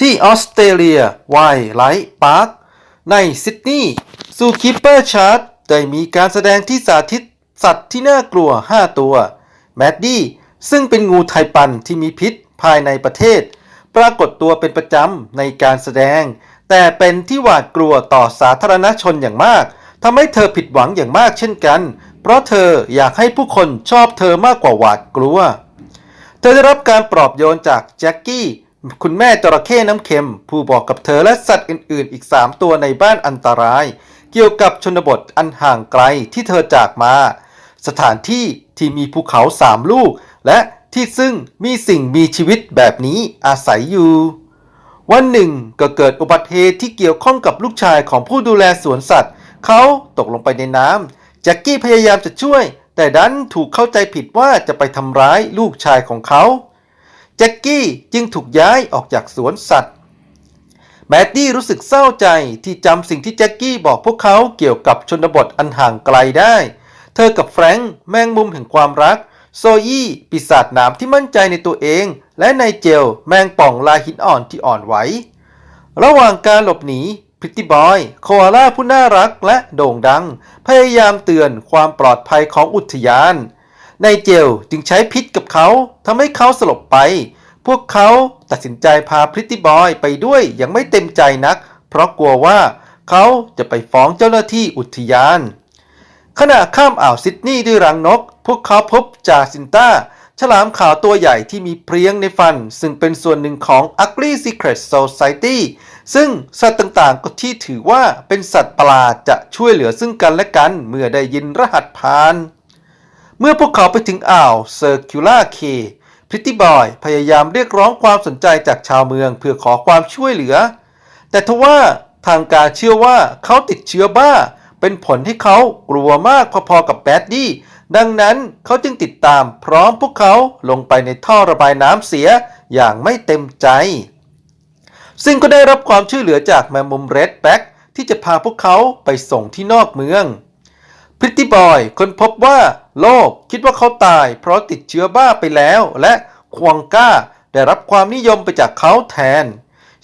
ที่ออสเตรเลียไวไลท์พาร์คในซิดนีย์ซูคิปเปอร์ชาร์ตได้มีการแสดงที่สาธิตสัตว์ที่น่ากลัว 5 ตัว แมดดี้ ซึ่งเป็นงูไทปันที่มีพิษภายในประเทศ ปรากฏตัวเป็นประจำในการแสดง แต่เป็นที่หวาดกลัวต่อสาธารณชนอย่างมากทำให้เธอผิดหวังอย่างมากเช่นกัน เพราะเธออยากให้ผู้คนชอบเธอมากกว่าหวาดกลัว เธอได้รับการปลอบโยนจากแจ็คกี้ คุณแม่จระเข้น้ำเค็ม ผู้บอกกับเธอและสัตว์อื่นๆ อีก 3 ตัวในบ้านอันตราย เกี่ยวกับชนบทอันห่างไกลที่เธอจากมา สถานที่ที่มีภูเขาสามลูก และที่ซึ่งมีสิ่งมีชีวิตแบบนี้อาศัยอยู่ วันหนึ่งก็เกิดอุบัติเหตุที่เกี่ยวข้องกับลูกชายของผู้ดูแลสวนสัตว์ เขาตกลงไปในน้ำแจ็คกี้พยายามจะช่วย แต่ดันถูกเข้าใจผิดว่าจะไปทำร้ายลูกชายของเขา แจ็คกี้จึงถูกย้ายออกจากสวนสัตว์ แมดดี้รู้สึกเศร้าใจที่จำสิ่งที่แจ็คกี้บอกพวกเขาเกี่ยวกับชนบทอันห่างไกลได้ เธอกับแฟรงค์แมงมุมแห่งความรัก โซยี่ปีศาจหนามที่มั่นใจในตัวเอง และนายเจลแมงป่องลายหินอ่อนที่อ่อนไหว ระหว่างการหลบหนีพริตตี้บอยโคอาล่าผู้น่ารักและโด่งดัง พยายามเตือนความปลอดภัยของอุทยาน นายเจลจึงใช้พิษกับเขาทำให้เขาสลบไป พวกเขาตัดสินใจพาพริตตี้บอยไปด้วยอย่างไม่เต็มใจนัก เพราะกลัวว่าเขาจะไปฟ้องเจ้าหน้าที่อุทยาน ขณะข้ามอ่าวซิดนีย์ด้วยรังนก พวกเขาพบจาซินต้า ฉลามขาวตัวใหญ่ที่มีเพลียงในฟัน ซึ่งเป็นส่วนหนึ่งของ Ugly Secret Society ซึ่งสัตว์ต่างๆก็ที่ถือว่าเป็นสัตว์ประหลาดจะช่วยเหลือซึ่งกันและกันเมื่อได้ยินรหัสผ่าน เมื่อพวกเขาไปถึงอ่าวเซอร์คิวล่าเคพริตตี้บอยพยายามเรียกร้องความสนใจจากชาวเมืองเพื่อขอความช่วยเหลือ แต่ทว่าทางการเชื่อว่าเขาติดเชื้อบ้า เป็นผลให้เขากลัวมากพอๆกับแบดดี้ดังนั้นเขาจึงติดตามพร้อมพวกเขาลงไปในท่อระบายน้ำเสียอย่างไม่เต็มใจ ซึ่งก็ได้รับความช่วยเหลือจากแมมมุมเรดแบ็กที่จะพาพวกเขาไปส่งที่นอกเมืองพริตตี้บอยค้นพบว่า โลกคิดว่าเขาตาย เพราะติดเชื้อบ้าไปแล้ว และควงก้าได้รับความนิยมไปจากเขาแทน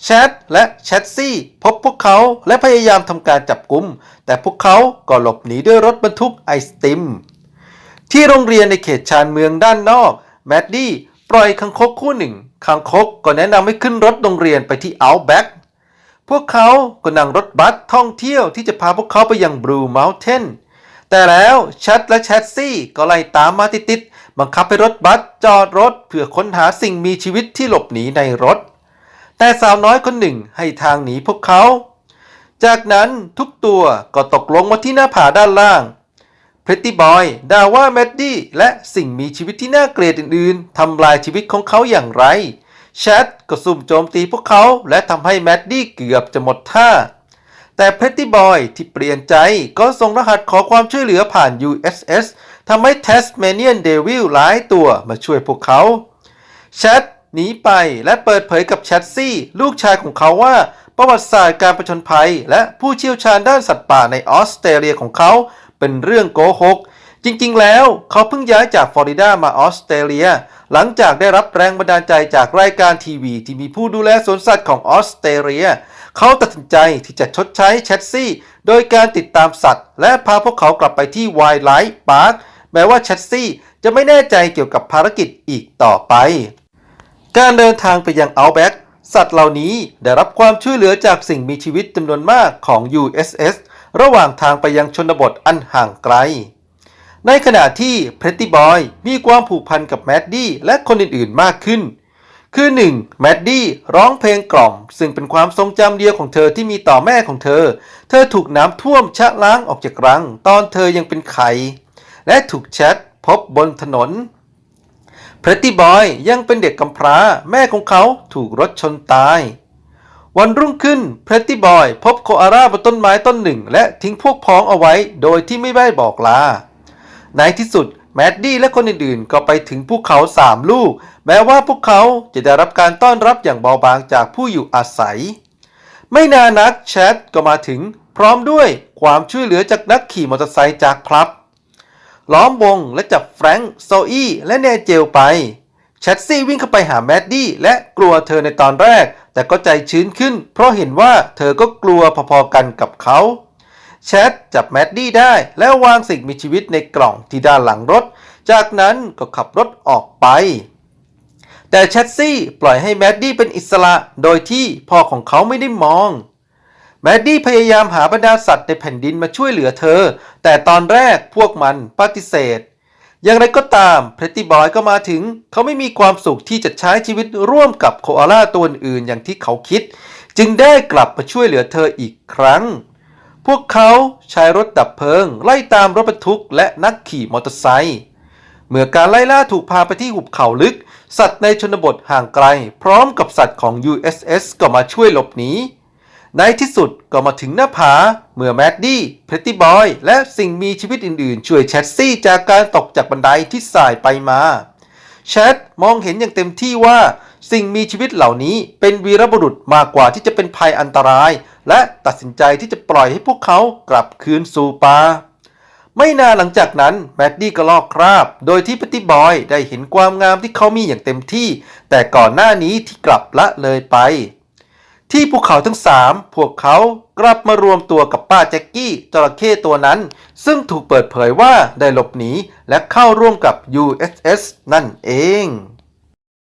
แชทและแชทซี่พบพวกเขาและพยายามทำการจับกุม แต่พวกเขาก็หลบหนีด้วยรถบรรทุกไอศติม ที่โรงเรียนในเขตชานเมืองด้านนอก แมดดี้ปล่อยคังคกคู่หนึ่งคังคกก็แนะนำให้ขึ้นรถโรงเรียนไปที่เอาแบ็กพวกเขาก็นั่งรถบัสท่องเที่ยวที่จะพาพวกเขาไปยังบลูเมลเทน แต่แล้วชัดและแชทซี่ก็ไล่ตามมาติดๆบังคับให้รถบัสจอดรถเพื่อค้นหาสิ่งมีชีวิตที่หลบหนีในรถ แต่สาวน้อยคนหนึ่งให้ทางหนีพวกเขา จากนั้นทุกตัวก็ตกลงมาที่หน้าผาด้านล่างพริตตี้บอยด่าว่าแมดดี้และสิ่งมีชีวิตที่น่าเกลียดอื่นๆทำลายชีวิตของเขาอย่างไรแชทก็ซุ่มโจมตีพวกเขาและทำให้แมดดี้เกือบจะหมดท่า แต่เพ t ตตี้บอยที่เปลี่ยนใจก็ส่งรหัสขอความช่วยเหลือผ่าน USS ทำให้ Tasmanian Devil หลายตัวมาช่วยพวกเขา แชทหนีไปและเปิดเผยกับแชทซี่ ลูกชายของเขาว่า ประวัติศาสตร์การประชนภัย และผู้เชี่ยวชาญด้านสัตว์ป่าในออสเตรเลียของเขา เป็นเรื่องโกหก จริงๆ แล้วเขาเพิ่งย้ายจากฟลอริดามาออสเตรเลีย หลังจากได้รับแรงบันดาลใจจากรายการทีวี ที่มีผู้ดูแลสวนสัตว์ของออสเตรเลีย เขาตัดสินใจที่จะชดใช้แชทซี่ โดยการติดตามสัตว์ และพาพวกเขากลับไปที่ไวล์ไลท์พาร์คแม้ว่าแชทซี่จะไม่แน่ใจเกี่ยวกับภารกิจอีกต่อไป การเดินทางไปยังเอาแบ็กสัตว์เหล่านี้ได้รับความช่วยเหลือจากสิ่งมีชีวิตจำนวนมากของ USS ระหว่างทางไปยังชนบทอันห่างไกล ในขณะที่เพ t ตตี้บอยมีความผูกพันกับแมดดี้และคนอื่นๆมากขึ้น คือ 1. แมดดี้ร้องเพลงกล่อม ซึ่งเป็นความทรงจำเดียวของเธอที่มีต่อแม่ของเธอ เธอถูกน้ำท่วมชะล้างออกจากรัง ตอนเธอยังเป็นไข่และถูกแชทพบบนถนนเพ t ตตี้บอยยังเป็นเด็กกำพร้า แม่ของเขาถูกรถชนตาย วันรุ่งขึ้นเพ t ตตี้บอยพบโคอาล่าบนต้นไม้ต้นหนึ่ง และทิ้งพวกพ้องเอาไว้โดยที่ไม่ได้บอกลาในที่สุด แมดดี้และคนอื่นๆ ก็ไปถึงภูเขาสามลูก แม้ว่าพวกเขาจะได้รับการต้อนรับอย่างเบาบางจากผู้อยู่อาศัย ไม่นานนักแชทก็มาถึงพร้อมด้วยความช่วยเหลือจากนักขี่มอเตอร์ไซค์จากคลับ ล้อมวงและจับแฟรงค์โซอี้และเนเจลไปแชแชทซี่วิ่งเข้าไปหาแมดดี้และกลัวเธอในตอนแรก แต่ก็ใจชื้นขึ้น เพราะเห็นว่าเธอก็กลัวพอๆกันกับเขา แชทจับแมดดี้ได้ แล้ววางสิ่งมีชีวิตในกล่องที่ด้านหลังรถ จากนั้นก็ขับรถออกไป แต่แชทซี่ปล่อยให้แมดดี้เป็นอิสระโดยที่พ่อของเขาไม่ได้มองแมดดี้พยายามหาบรรดาสัตว์ในแผ่นดินมาช่วยเหลือเธอ แต่ตอนแรกพวกมันปฏิเสธ อย่างไรก็ตามเพรตตี้บอยก็มาถึง เขาไม่มีความสุขที่จะใช้ชีวิตร่วมกับโคอาล่าตัวอื่นอย่างที่เขาคิด จึงได้กลับมาช่วยเหลือเธออีกครั้ง พวกเขาใช้รถดับเพลิง ไล่ตามรถบรรทุกและนักขี่มอเตอร์ไซค์เมื่อการไล่ล่าถูกพาไปที่หุบเขาลึก สัตว์ในชนบทห่างไกล พร้อมกับสัตว์ของ USS ก็มาช่วยหลบหนีในที่สุดก็มาถึงหน้าผา เมื่อแมดดี้เพตตี้บอย และสิ่งมีชีวิตอื่นๆ ช่วยแชทซี่จากการตกจากบันไดที่สายไปมา แชทมองเห็นอย่างเต็มที่ว่า สิ่งมีชีวิตเหล่านี้เป็นวีรบุรุษมากกว่าที่จะเป็นภัยอันตราย และตัดสินใจที่จะปล่อยให้พวกเขากลับคืนสู่ป่าไม่นานหลังจากนั้นแมดดี้ก็ลอกคราบ โดยที่ปฏิบอยได้เห็นความงามที่เขามีอย่างเต็มที่ แต่ก่อนหน้านี้ที่กลับละเลยไป ที่ภูเขาทั้งสามพวกเขากลับมารวมตัวกับป้าแจ็กกี้จระเข้ตัวนั้น ซึ่งถูกเปิดเผยว่าได้หลบหนีและเข้าร่วมกับ USS นั่นเอง